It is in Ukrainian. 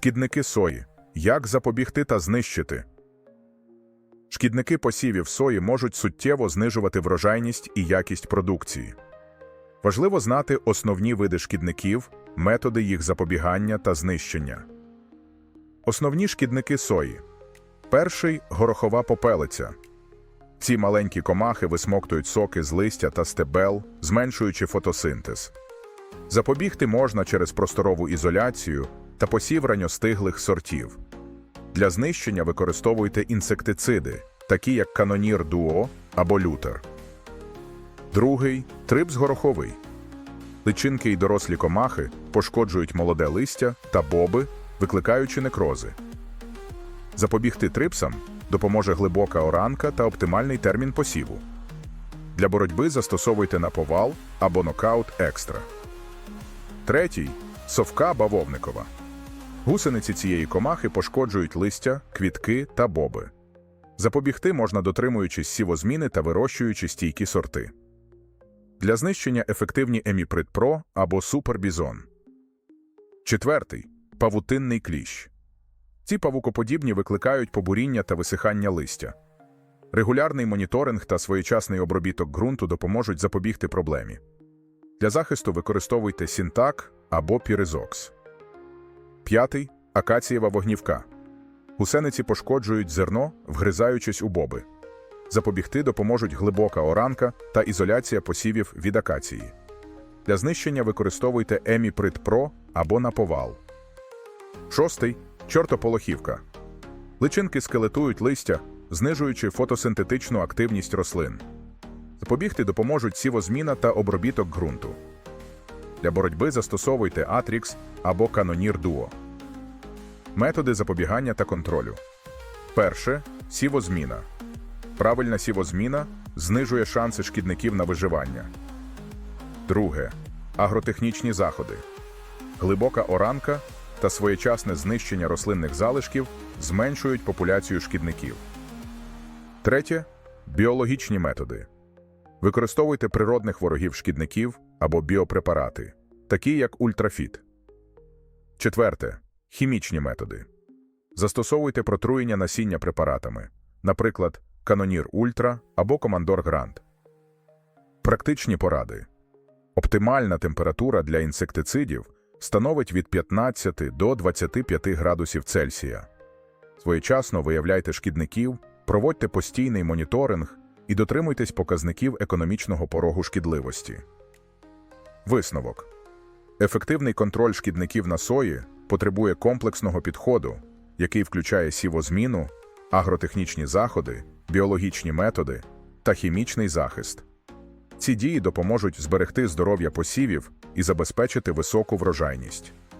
Шкідники сої. Як запобігти та знищити? Шкідники посівів сої можуть суттєво знижувати врожайність і якість продукції. Важливо знати основні види шкідників, методи їх запобігання та знищення. Основні шкідники сої. Перший горохова попелиця. Ці маленькі комахи висмоктують соки з листя та стебел, зменшуючи фотосинтез. Запобігти можна через просторову ізоляцію та посів ранньостиглих сортів. Для знищення використовуйте інсектициди, такі як канонір дуо або лютер. Другий трипс гороховий. Личинки й дорослі комахи пошкоджують молоде листя та боби, викликаючи некрози. Запобігти трипсам допоможе глибока оранка та оптимальний термін посіву. Для боротьби застосовуйте наповал або нокаут екстра. Третій совка бавовникова. Гусениці цієї комахи пошкоджують листя, квітки та боби. Запобігти можна дотримуючись сівозміни та вирощуючи стійкі сорти. Для знищення ефективні Еміприт Про або Супербізон. Четвертий павутинний кліщ. Ці павукоподібні викликають побуріння та висихання листя. Регулярний моніторинг та своєчасний обробіток ґрунту допоможуть запобігти проблемі. Для захисту використовуйте сінтак або піризокс. П'ятий акацієва вогнівка. Гусениці пошкоджують зерно, вгризаючись у боби. Запобігти допоможуть глибока оранка та ізоляція посівів від акації. Для знищення використовуйте Еміприт Про або наповал. Шостий чортополохівка. Личинки скелетують листя, знижуючи фотосинтетичну активність рослин. Запобігти допоможуть сівозміна та обробіток ґрунту. Для боротьби застосовуйте Атрікс або Канонір Дуо. Методи запобігання та контролю. Перше сівозміна. Правильна сівозміна знижує шанси шкідників на виживання. Друге агротехнічні заходи. Глибока оранка та своєчасне знищення рослинних залишків зменшують популяцію шкідників. Третє біологічні методи. Використовуйте природних ворогів шкідників або біопрепарати, такі як ультрафіт. Четверте хімічні методи. Застосовуйте протруєння насіння препаратами, наприклад, Канонір Ультра або Командор Грант. Практичні поради. Оптимальна температура для інсектицидів становить від 15 до 25 градусів Цельсія. Своєчасно виявляйте шкідників, проводьте постійний моніторинг і дотримуйтесь показників економічного порогу шкідливості. Висновок. Ефективний контроль шкідників на сої потребує комплексного підходу, який включає сівозміну, агротехнічні заходи, біологічні методи та хімічний захист. Ці дії допоможуть зберегти здоров'я посівів і забезпечити високу врожайність.